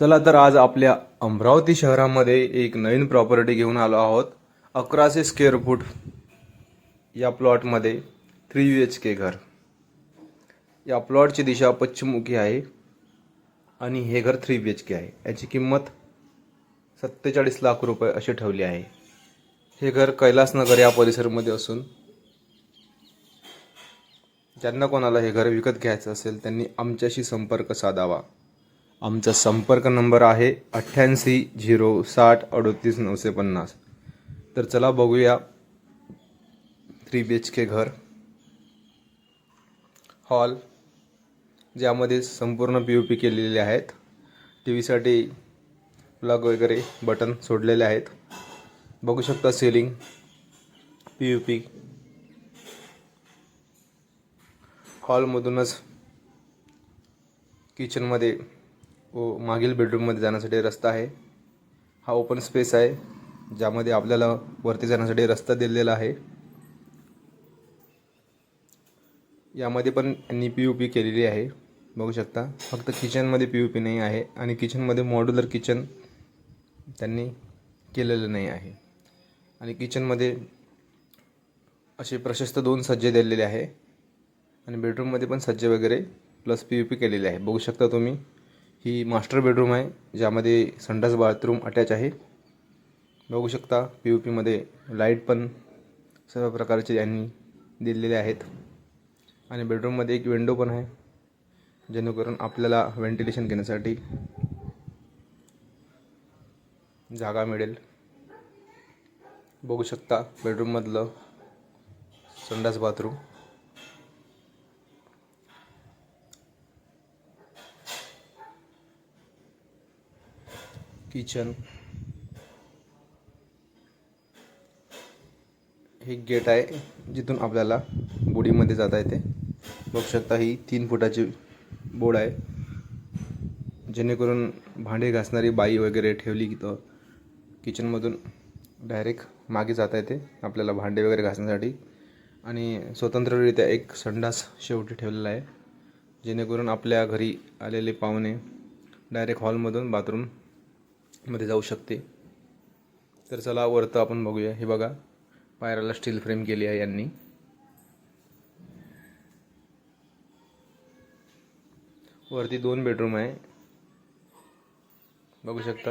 चला तर आज आपल्या अमरावती शहरामध्ये एक नवीन प्रॉपर्टी घेऊन आलो आहोत. अकराशे स्क्वेअर फूट या प्लॉटमध्ये थ्री बी एच के घर. या प्लॉटची दिशा पश्चिममुखी आहे आणि हे घर थ्री बी एच के आहे. याची किंमत सत्तेचाळीस लाख रुपये अशी ठेवली आहे. हे घर कैलासनगर या परिसरमध्ये असून ज्यांना कोणाला हे घर विकत घ्यायचं असेल त्यांनी आमच्याशी संपर्क साधावा. आमचा संपर्क नंबर आहे अठ्ठ्याऐंशी झिरो साठ अडोतीस नऊशे पन्नास. तर चला बघूया थ्री बी एच के घर. हॉल ज्यामध्ये संपूर्ण पी यू पी केलेले आहेत. टी व्हीसाठी प्लग वगैरे बटन सोडलेले आहेत. बघू शकता सिलिंग पी यू पी हॉलमधूनच किचनमध्ये व मागील बेडरूममध्ये जाण्यासाठी रस्ता आहे. हा ओपन स्पेस आहे ज्यामध्ये आपल्याला वरती जाण्यासाठी रस्ता दिलेला आहे. यामध्ये पण यांनी पी यू पी केलेली आहे. बघू शकता फक्त किचनमध्ये पी यू पी नाही आहे आणि किचनमध्ये मॉड्युलर किचन त्यांनी केलेलं नाही आहे. आणि किचनमध्ये असे प्रशस्त दोन सज्जे दिलेले आहे. आणि बेडरूममध्ये पण सज्जे वगैरे प्लस पी यू पी केलेले आहे. बघू शकता तुम्ही. ही मास्टर बेडरूम आहे ज्यामध्ये संडास बाथरूम अटॅच आहे. बघू शकता पी यू पीमध्ये लाइट पण सर्व प्रकारचे यांनी दिलेले आहेत. आणि बेडरूममध्ये एक विंडो पण आहे जेणेकरून आपल्याला व्हेंटिलेशन घेण्यासाठी जागा मिळेल. बघू शकता बेडरूममधलं संडास बाथरूम किचन हे गेट आहे जिथून आपल्याला बोडीमध्ये जाता येते. बघू शकता ही तीन फुटाची बोर्ड आहे. जेणेकरून भांडे घासणारी बाई वगैरे ठेवली की तर किचनमधून डायरेक्ट मागे जाता येते आपल्याला भांडे वगैरे घासण्यासाठी. आणि स्वतंत्ररित्या एक संडास शेवटी ठेवलेला आहे. जेणेकरून आपल्या घरी आलेले पाहुणे डायरेक्ट हॉलमधून बाथरूम मध्ये जाऊ शकते. तर चला वरतं आपण बघूया. हे बघा पायराला स्टील फ्रेम केली आहे यांनी. वरती दोन बेडरूम आहे. बघू शकता.